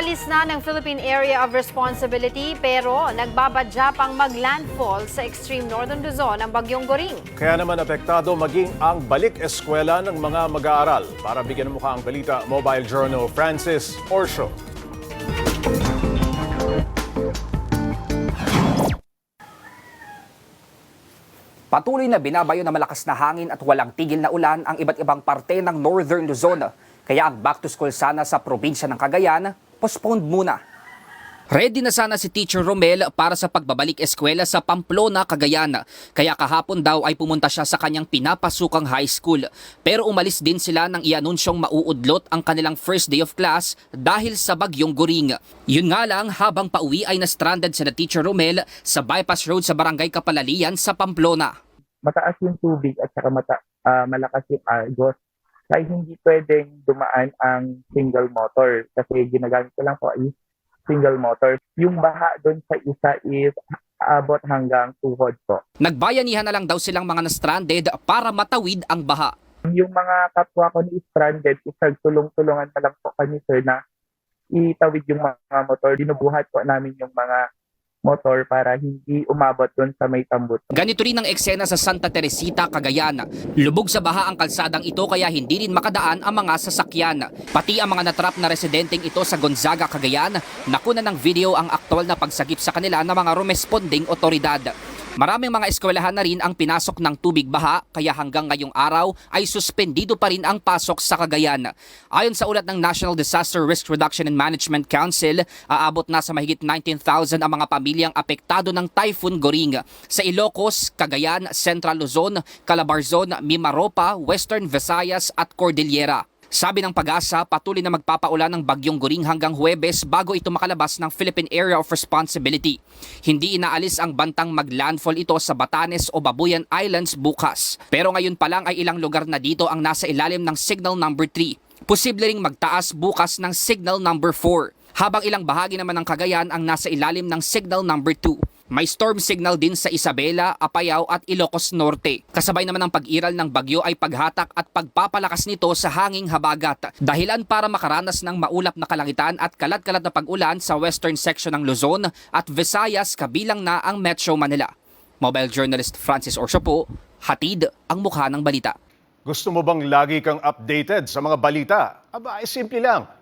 Inaalis na ng Philippine Area of Responsibility pero nagbabadya pang mag-landfall sa extreme northern Luzon ang bagyong Goring. Kaya naman apektado maging ang balik eskwela ng mga mag-aaral. Para bigyan ng mukha ang balita, Mobile Journal Francis Orsho. Patuloy na binabayo na malakas na hangin at walang tigil na ulan ang iba't ibang parte ng Northern Luzon. Kaya ang back to school sana sa probinsya ng Cagayan, postponed muna. Ready na sana si Teacher Romel para sa pagbabalik eskwela sa Pamplona, Cagayan. Kaya kahapon daw ay pumunta siya sa kanyang pinapasukang high school. Pero umalis din sila nang ianunsyong mauudlot ang kanilang first day of class dahil sa bagyong Goring. Yun nga lang, habang pauwi ay na-stranded si na Teacher Romel sa bypass road sa barangay Kapalalian sa Pamplona. mataas yung tubig at saka mata, ah, malakas yung agos. Kaya hindi pwedeng dumaan ang single motor kasi ginagamit ko lang po is single motor. Yung baha doon sa isa is abot hanggang tuhod po. Nagbayanihan na lang daw silang mga na-stranded para matawid ang baha. Yung mga kapwa ko ni stranded, is nagtulong-tulungan na lang po kami sir na itawid yung mga motor. Dinubuhat po namin yung mga motor para hindi umabot doon sa may tambut. Ganito rin ang eksena sa Santa Teresita, Cagayan. Lubog sa baha ang kalsadang ito kaya hindi rin makadaan ang mga sasakyan. Pati ang mga natrap na residenteng ito sa Gonzaga, Cagayan, nakuna ng video ang aktwal na pagsagip sa kanila ng mga rumesponding otoridad. Maraming mga eskwelahan na rin ang pinasok ng tubig baha kaya hanggang ngayong araw ay suspendido pa rin ang pasok sa Cagayan. Ayon sa ulat ng National Disaster Risk Reduction and Management Council, aabot na sa mahigit 19,000 ang mga pamilyang apektado ng Typhoon Goring sa Ilocos, Cagayan, Central Luzon, Calabarzon, Mimaropa, Western Visayas at Cordillera. Sabi ng pag-asa, patuloy na magpapaulan ng bagyong Goring hanggang Huwebes bago ito makalabas ng Philippine Area of Responsibility. Hindi inaalis ang bantang maglandfall ito sa Batanes o Babuyan Islands bukas. Pero ngayon pa lang ay ilang lugar na dito ang nasa ilalim ng signal number 3. Posible ring magtaas bukas ng signal number 4. Habang ilang bahagi naman ng Cagayan ang nasa ilalim ng signal number 2. May storm signal din sa Isabela, Apayao at Ilocos Norte. Kasabay naman ng pag-iral ng bagyo ay paghatak at pagpapalakas nito sa hanging habagat. Dahilan para makaranas ng maulap na kalangitan at kalat-kalat na pag-ulan sa western section ng Luzon at Visayas kabilang na ang Metro Manila. Mobile journalist Francis Orsho po, hatid ang mukha ng balita. Gusto mo bang lagi kang updated sa mga balita? Aba, ay simple lang.